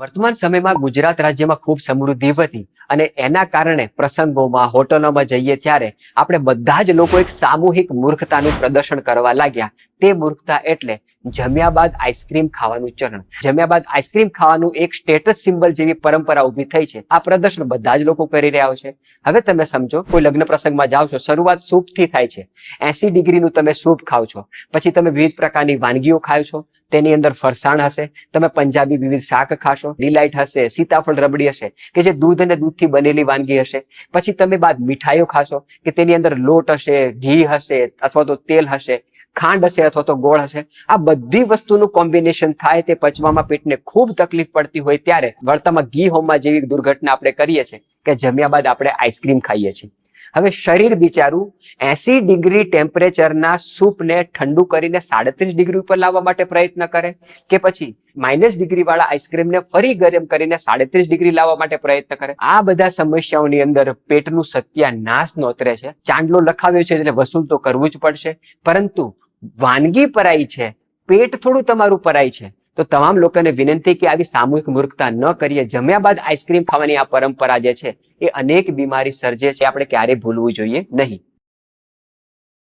વર્તમાન સમયમાં ગુજરાત રાજ્યમાં ખૂબ સમૃદ્ધિ વધી અને એના કારણે પ્રસંગોમાં, હોટલોમાં જઈએ ત્યારે આપણે બધા જ લોકો એક સામૂહિક મૂર્ખતાનું પ્રદર્શન કરવા લાગ્યા. તે મૂર્ખતા એટલે જમ્યા બાદ આઈસ્ક્રીમ ખાવાનું ચરણ જમ્યા બાદ આઈસ્ક્રીમ ખાવાનું એક સ્ટેટસ સિમ્બલ જેવી પરંપરા ઊભી થઈ છે. આ પ્રદર્શન બધા જ લોકો કરી રહ્યા છે. હવે તમે સમજો, કોઈ લગ્ન પ્રસંગમાં જાઓ છો, શરૂઆત સૂપથી થાય છે. એસી ડિગ્રીનું તમે સૂપ ખાવ છો. પછી તમે વિવિધ પ્રકારની વાનગીઓ ખાવ છો. તેની અંદર ફરસાણ હશે, તમે પંજાબી વિવિધ શાક ખાશો, ડિલાઇટ હશે, સીતાફળ રબડી હશે, કે જે દૂધ અને દૂધથી બનેલી વાનગી હશે. પછી તમે બાદ મીઠાઈઓ ખાશો, કે તેની અંદર લોટ હશે, ઘી હશે, અથવા તો તેલ હશે, ખાંડ હશે, અથવા તો ગોળ હશે. આ બધી વસ્તુનું કોમ્બિનેશન થાય તે પચવામાં પેટને ખૂબ તકલીફ પડતી હોય ત્યારે વર્તામાં ઘી હોમમાં જેવી દુર્ઘટના આપણે કરીએ છીએ, કે જમ્યા બાદ આપણે આઈસ્ક્રીમ ખાઈએ છીએ. હવે શરીર બિચારું એસી ડિગ્રી ટેમ્પરેચરના સૂપને ઠંડુ કરીને સાડત્રીસ ડિગ્રી ઉપર લાવવા માટે પ્રયત્ન કરે કે પછી માઇનસ ડિગ્રી વાળા આઈસ્ક્રીમને ફરી ગરમ કરીને સાડત્રીસ ડિગ્રી લાવવા માટે પ્રયત્ન કરે. આ બધા સમસ્યાઓની અંદર પેટનું સત્યાનાશ નોતરે છે. ચાંદલો લખાવ્યો છે એટલે વસૂલ તો કરવું જ પડશે. પરંતુ વાનગી પરાઈ છે. પેટ થોડું તમારું પરાય છે. તો તમામ લોકોને વિનંતી કે આવી સામૂહિક મૂર્ખતા ન કરીએ. જમ્યા બાદ આઈસ્ક્રીમ ખાવાની આ પરંપરા જે છે, એ અનેક બીમારી સર્જે છે. આપણે ક્યારેય ભૂલવું જોઈએ નહીં.